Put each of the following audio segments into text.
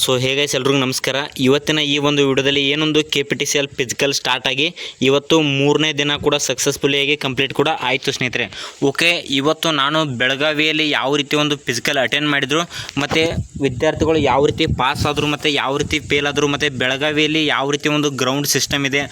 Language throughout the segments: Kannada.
ಸೊ ಹೇಗೆ ಎಲ್ರಿಗೂ ನಮಸ್ಕಾರ. ಇವತ್ತಿನ ಈ ಒಂದು ವಿಡಿಯೋದಲ್ಲಿ ಏನೊಂದು K P T C L physical start ಆಗಿ ಇವತ್ತು ಮೂರನೇ ದಿನ ಕೂಡ ಸಕ್ಸಸ್ಫುಲಿಯಾಗಿ ಕಂಪ್ಲೀಟ್ ಕೂಡ ಆಯಿತು ಸ್ನೇಹಿತರೆ. ಓಕೆ ಇವತ್ತು ನಾನು ಬೆಳಗಾವಿಯಲ್ಲಿ ಯಾವ ರೀತಿ ಒಂದು ಫಿಸಿಕಲ್ ಅಟೆಂಡ್ ಮಾಡಿದರು, ಮತ್ತು ವಿದ್ಯಾರ್ಥಿಗಳು ಯಾವ ರೀತಿ ಪಾಸ್ ಆದರು, ಮತ್ತು ಯಾವ ರೀತಿ ಫೇಲ್ ಆದರು, ಮತ್ತು ಬೆಳಗಾವಿಯಲ್ಲಿ ಯಾವ ರೀತಿ ಒಂದು ಗ್ರೌಂಡ್ ಸಿಸ್ಟಮ್ ಇದೆ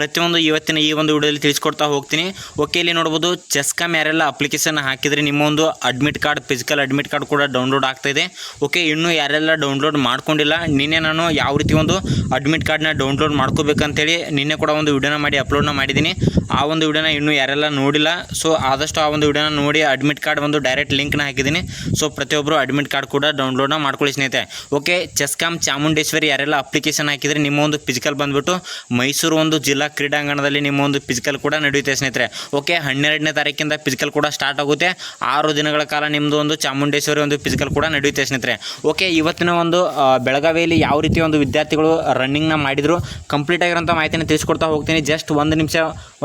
ಪ್ರತಿಯೊಂದು ಇವತ್ತಿನ ಈ ಒಂದು ವಿಡಿಯೋದಲ್ಲಿ ತಿಳಿಸ್ಕೊಡ್ತಾ ಹೋಗ್ತೀನಿ. ಓಕೆ ಇಲ್ಲಿ ನೋಡ್ಬೋದು ಚೆಸ್ಕಾಮ್ ಯಾರೆಲ್ಲ ಅಪ್ಲಿಕೇಶನ್ ಹಾಕಿದರೆ ನಿಮ್ಮ ಒಂದು admit card physical admit card ಕೂಡ ಡೌನ್ಲೋಡ್ ಆಗ್ತಾ ಇದೆ. ಓಕೆ ಇನ್ನೂ ಯಾರೆಲ್ಲ ಡೌನ್ಲೋಡ್ ಮಾಡ್ಕೊಂಡಿಲ್ಲ, ನಿನ್ನೆ ನಾನು ಯಾವ ರೀತಿ ಒಂದು ಅಡ್ಮಿಟ್ ಕಾರ್ಡ್ನ ಡೌನ್ಲೋಡ್ ಮಾಡ್ಕೋಬೇಕಂತೇಳಿ ನಿನ್ನೆ ಕೂಡ ಒಂದು ವಿಡಿಯೋನ ಮಾಡಿ ಅಪ್ಲೋಡ್ನ ಮಾಡಿದ್ದೀನಿ. ಆ ಒಂದು ವಿಡಿಯೋನ ಇನ್ನೂ ಯಾರೆಲ್ಲ ನೋಡಿಲ್ಲ ಸೊ ಆದಷ್ಟು ಆ ಒಂದು ವಿಡಿಯೋನ ನೋಡಿ ಅಡ್ಮಿಟ್ ಕಾರ್ಡ್ ಒಂದು ಡೈರೆಕ್ಟ್ ಲಿಂಕ್ನ ಹಾಕಿದ್ದೀನಿ. ಸೊ ಪ್ರತಿಯೊಬ್ಬರು ಅಡ್ಮಿಟ್ ಕಾರ್ಡ್ ಕೂಡ ಡೌನ್ಲೋಡ್ನ ಮಾಡ್ಕೊಳ್ಳಿ ಸ್ನೇಹಿತರೆ. ಓಕೆ ಚೆಸ್ಕಾಮ್ ಚಾಮುಂಡೇಶ್ವರಿ ಯಾರೆಲ್ಲ ಅಪ್ಲಿಕೇಶನ್ ಹಾಕಿದರೆ ನಿಮ್ಮ ಒಂದು ಫಿಸಿಕಲ್ ಬಂದುಬಿಟ್ಟು ಮೈಸೂರು ಒಂದು ಜಿಲ್ಲಾ ಕ್ರೀಡಾಂಗಣದಲ್ಲಿ ನಿಮ್ಮ ಒಂದು ಫಿಸಿಕಲ್ ಕೂಡ ನಡೆಯುತ್ತೆ ಸ್ನೇಹಿತರೆ. ಓಕೆ ಹನ್ನೆರಡನೇ ತಾರೀಕಿಂದ ಫಿಸಿಕಲ್ ಕೂಡ ಸ್ಟಾರ್ಟ್ ಆಗುತ್ತೆ. ಆರು ದಿನಗಳ ಕಾಲ ನಿಮ್ಮದು ಒಂದು ಚಾಮುಂಡೇಶ್ವರಿ ಒಂದು ಫಿಸಿಕಲ್ ಕೂಡ ನಡೆಯುತ್ತೆ ಸ್ನೇಹಿತರೆ. ಓಕೆ ಇವತ್ತಿನ ಒಂದು ಬೆಳಗಾವಿಯಲ್ಲಿ ಯಾವ ರೀತಿ ಒಂದು ವಿದ್ಯಾರ್ಥಿಗಳು ರನ್ನಿಂಗ್ನ ಮಾಡಿದರು ಕಂಪ್ಲೀಟ್ ಆಗಿರೋಂಥ ಮಾಹಿತಿನ ತಿಳಿಸ್ಕೊಡ್ತಾ ಹೋಗ್ತೀನಿ. ಜಸ್ಟ್ ಒಂದು ನಿಮಿಷ,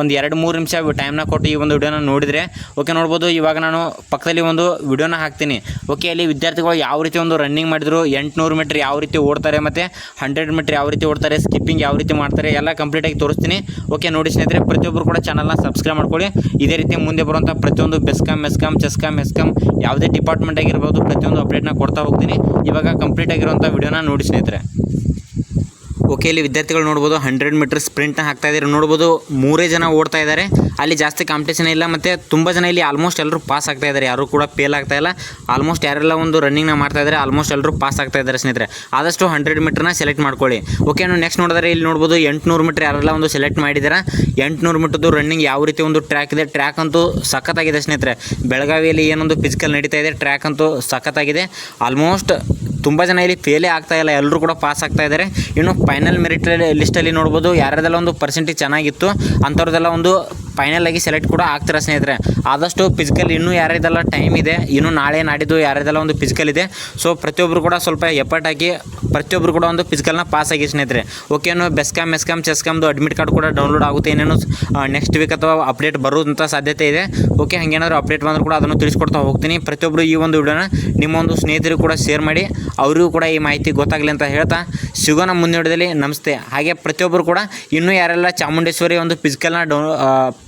ಒಂದು ಎರಡು ಮೂರು ನಿಮಿಷ ಟೈಮ್ನ ಕೊಟ್ಟು ಈ ಒಂದು ವಿಡಿಯೋನ ನೋಡಿದರೆ ಓಕೆ ನೋಡ್ಬೋದು, ಇವಾಗ ನಾನು ಪಕ್ಕದಲ್ಲಿ ಒಂದು ವಿಡಿಯೋನ ಹಾಕ್ತೀನಿ. ಓಕೆ ಅಲ್ಲಿ ವಿದ್ಯಾರ್ಥಿಗಳು ಯಾವ ರೀತಿ ಒಂದು ರನ್ನಿಂಗ್ ಮಾಡಿದ್ರು, ಎಂಟುನೂರು ಮೀಟ್ರ್ ಯಾವ ರೀತಿ ಓಡ್ತಾರೆ ಮತ್ತು ಹಂಡ್ರೆಡ್ ಮೀಟ್ರ್ ಯಾವ ರೀತಿ ಓಡ್ತಾರೆ ಸ್ಕಿಪ್ಪಿಂಗ್ ಯಾವ ರೀತಿ ಮಾಡ್ತಾರೆ, ಎಲ್ಲ ಕಂಪ್ಲೀಟಾಗಿ ತೋರಿಸ್ತೀನಿ. ಓಕೆ ನೋಡಿ ಸ್ನೇಹಿತರೆ ಪ್ರತಿಯೊಬ್ಬರು ಕೂಡ ಚಾನಲ್ನ ಸಬ್ಸ್ಕ್ರೈಬ್ ಮಾಡ್ಕೊಳ್ಳಿ. ಇದೇ ರೀತಿ ಮುಂದೆ ಬರುವಂಥ ಪ್ರತಿಯೊಂದು ಬೆಸ್ಕಾಮ್ ಮೆಸ್ಕಾಮ್ ಚೆಸ್ಕಾಮ್ ಮೆಸ್ಕಾಮ್ ಯಾವುದೇ ಡಿಪಾರ್ಟ್ಮೆಂಟ್ ಆಗಿರ್ಬೋದು, ಪ್ರತಿಯೊಂದು ಅಪ್ಡೇಟ್ನ ಕೊಡ್ತಾ ಹೋಗ್ತೀನಿ. ಇವಾಗ ಕಂಪ್ಲೀಟ್ ಆಗಿರುವಂಥ ವಿಡಿಯೋನ ನೋಡಿ ಸ್ನೇಹಿತರೆ. ಓಕೆ ಇಲ್ಲಿ ವಿದ್ಯಾರ್ಥಿಗಳು ನೋಡ್ಬೋದು ಹಂಡ್ರೆಡ್ ಮೀಟರ್ ಸ್ಪ್ರಿಂಟ್ನ ಹಾಕ್ತಾ ಇದ್ದಾರೆ ನೋಡ್ಬೋದು ಮೂರೇ ಜನ ಓಡ್ತಾ ಇದ್ದಾರೆ ಅಲ್ಲಿ ಜಾಸ್ತಿ ಕಾಂಪಿಟೇಷನ್ ಇಲ್ಲ ಮತ್ತು ತುಂಬ ಜನ ಇಲ್ಲಿ ಆಲ್ಮೋಸ್ಟ್ ಎಲ್ಲರೂ ಪಾಸ್ ಆಗ್ತಾ ಇದ್ದಾರೆ ಯಾರು ಕೂಡ ಫೇಲ್ ಆಗ್ತಾ ಇಲ್ಲ. ಆಲ್ಮೋಸ್ಟ್ ಯಾರೆಲ್ಲ ಒಂದು ರನ್ನಿಂಗ್ನ ಮಾಡ್ತಾ ಇದ್ದಾರೆ ಆಲ್ಮೋಸ್ಟ್ ಎಲ್ಲರೂ ಪಾಸ್ ಆಗ್ತಾ ಇದ್ದಾರೆ ಸ್ನೇಹಿತರೆ. ಆದಷ್ಟು ಹಂಡ್ರೆಡ್ ಮೀಟರ್ನ ಸೆಲೆಕ್ಟ್ ಮಾಡ್ಕೊಳ್ಳಿ. ಓಕೆ ನಾವು ನೆಕ್ಸ್ಟ್ ನೋಡಿದ್ರೆ ಇಲ್ಲಿ ನೋಡ್ಬೋದು ಎಂಟುನೂರು ಮೀಟರ್ ಯಾರೆಲ್ಲ ಒಂದು ಸೆಲೆಕ್ಟ್ ಮಾಡಿದ್ದಾರೆ, ಎಂಟುನೂರು ಮೀಟರ್ದು ರನ್ನಿಂಗ್ ಯಾವ ರೀತಿ ಒಂದು ಟ್ರ್ಯಾಕ್ ಇದೆ. ಟ್ರ್ಯಾಕ್ ಅಂತೂ ಸಖತ್ತಾಗಿದೆ ಸ್ನೇಹಿತರೆ. ಬೆಳಗಾವಿಯಲ್ಲಿ ಏನೊಂದು ಫಿಸಿಕಲ್ ನಡೀತಾ ಇದೆ. ಟ್ರ್ಯಾಕ್ ಅಂತೂ ಸಖತ್ತಾಗಿದೆ. ಆಲ್ಮೋಸ್ಟ್ ತುಂಬ ಜನ ಇಲ್ಲಿ ಫೇಲೇ ಆಗ್ತಾ ಇಲ್ಲ ಎಲ್ಲರೂ ಕೂಡ ಪಾಸ್ ಆಗ್ತಾ ಇದ್ದಾರೆ ಇನ್ನು ಫೈನಲ್ ಮೆರಿಟ್ ಲಿಸ್ಟಲ್ಲಿ ನೋಡ್ಬೋದು. ಯಾರ್ಯಾರೆಲ್ಲ ಒಂದು ಪರ್ಸೆಂಟೇಜ್ ಚೆನ್ನಾಗಿತ್ತು ಅಂಥವ್ರದ್ದೆಲ್ಲ ಒಂದು ಫೈನಲ್ ಆಗಿ ಸೆಲೆಕ್ಟ್ ಕೂಡ ಆಗ್ತಾರೆ ಸ್ನೇಹಿತರೆ? ಆದಷ್ಟು ಫಿಸಿಕಲ್ ಇನ್ನೂ ಯಾರಿದೆಲ್ಲ ಟೈಮ್ ಇದೆ, ಇನ್ನು ನಾಳೆ ನಾಡಿದ್ದು ಯಾರಿದೆಲ್ಲ ಒಂದು ಫಿಸಿಕಲ್ ಇದೆ ಸೊ ಪ್ರತಿಯೊಬ್ಬರು ಕೂಡ ಸ್ವಲ್ಪ ಎಫರ್ಟ್ ಹಾಕಿ ಪ್ರತಿಯೊಬ್ಬರು ಕೂಡ ಒಂದು ಫಿಸಿಕಲ್ನ ಪಾಸ್ ಆಗಿ ಸ್ನೇಹಿತರೆ. ಓಕೆ ಬೆಸ್ಕಾಮ್ ಮೆಸ್ಕಾಮ್ ಚೆಸ್ಕಾಮ್ದು ಅಡ್ಮಿಟ್ ಕಾರ್ಡ್ ಕೂಡ ಡೌನ್ಲೋಡ್ ಆಗುತ್ತೆ ಏನೇನು ನೆಕ್ಸ್ಟ್ ವೀಕ್ ಅಥವಾ ಅಪ್ಡೇಟ್ ಬರುವಂಥ ಸಾಧ್ಯತೆ ಇದೆ. ಓಕೆ ಹಾಗೇನಾದ್ರು ಅಪ್ಡೇಟ್ ಬಂದರೂ ಕೂಡ ಅದನ್ನು ತಿಳಿಸ್ಕೊಡ್ತಾ ಹೋಗ್ತೀನಿ. ಪ್ರತಿಯೊಬ್ಬರು ಈ ಒಂದು ವಿಡಿಯೋನ ನಿಮ್ಮ ಒಂದು ಸ್ನೇಹಿತರಿಗೂ ಕೂಡ ಶೇರ್ ಮಾಡಿ, ಅವರಿಗೂ ಕೂಡ ಈ ಮಾಹಿತಿ ಗೊತ್ತಾಗಲಿ ಅಂತ ಹೇಳ್ತಾ ಸಿಗೋಣ ಮುಂದಿನ ವಿಡಿಯೋದಲ್ಲಿ. ನಮಸ್ತೆ. ಹಾಗೆ ಪ್ರತಿಯೊಬ್ಬರು ಕೂಡ ಇನ್ನೂ ಯಾರೆಲ್ಲ ಚಾಮುಂಡೇಶ್ವರಿ ಒಂದು ಫಿಸಿಕಲ್ನ ಡೌ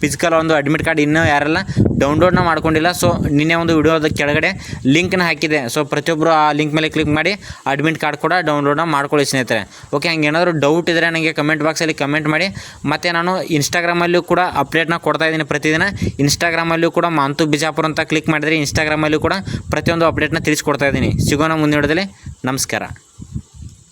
ಫಿಸಿಕಲ್ ಒಂದು ಅಡ್ಮಿಟ್ ಕಾರ್ಡ್ ಇನ್ನೂ ಯಾರೆಲ್ಲ ಡೌನ್ಲೋಡ್ನ ಮಾಡ್ಕೊಂಡಿಲ್ಲ. ಸೊ ನಿನ್ನೆ ಒಂದು ವಿಡಿಯೋದ ಕೆಳಗಡೆ ಲಿಂಕ್ನ ಹಾಕಿದೆ. ಸೊ ಪ್ರತಿಯೊಬ್ಬರು ಆ ಲಿಂಕ್ ಮೇಲೆ ಕ್ಲಿಕ್ ಮಾಡಿ ಅಡ್ಮಿಟ್ ಕಾರ್ಡ್ ಕೂಡ ಡೌನ್ಲೋಡ್ನ ಮಾಡ್ಕೊಳ್ಳಿ ಸ್ನೇಹಿತರೆ. ಓಕೆ ಹಂಗೆ ಏನಾದರೂ ಡೌಟ್ ಇದ್ದರೆ ನನಗೆ ಕಮೆಂಟ್ ಬಾಕ್ಸಲ್ಲಿ ಕಮೆಂಟ್ ಮಾಡಿ. ಮತ್ತು ನಾನು ಇನ್ಸ್ಟಾಗ್ರಾಮಲ್ಲೂ ಕೂಡ ಅಪ್ಡೇಟ್ನ ಕೊಡ್ತಾ ಇದ್ದೀನಿ ಪ್ರತಿದಿನ. ಇನ್ಸ್ಟಾಗ್ರಾಮಲ್ಲೂ ಕೂಡ ಮಾಂತು ಬಿಜಾಪುರ ಅಂತ ಕ್ಲಿಕ್ ಮಾಡಿದರೆ ಇನ್ಸ್ಟಾಗ್ರಾಮಲ್ಲೂ ಕೂಡ ಪ್ರತಿಯೊಂದು ಅಪ್ಡೇಟ್ನ ತಿಳಿಸ್ಕೊಡ್ತಾ ಇದ್ದೀನಿ. ಸಿಗೋಣ ಮುಂದಿನ ನಮಸ್ಕಾರ.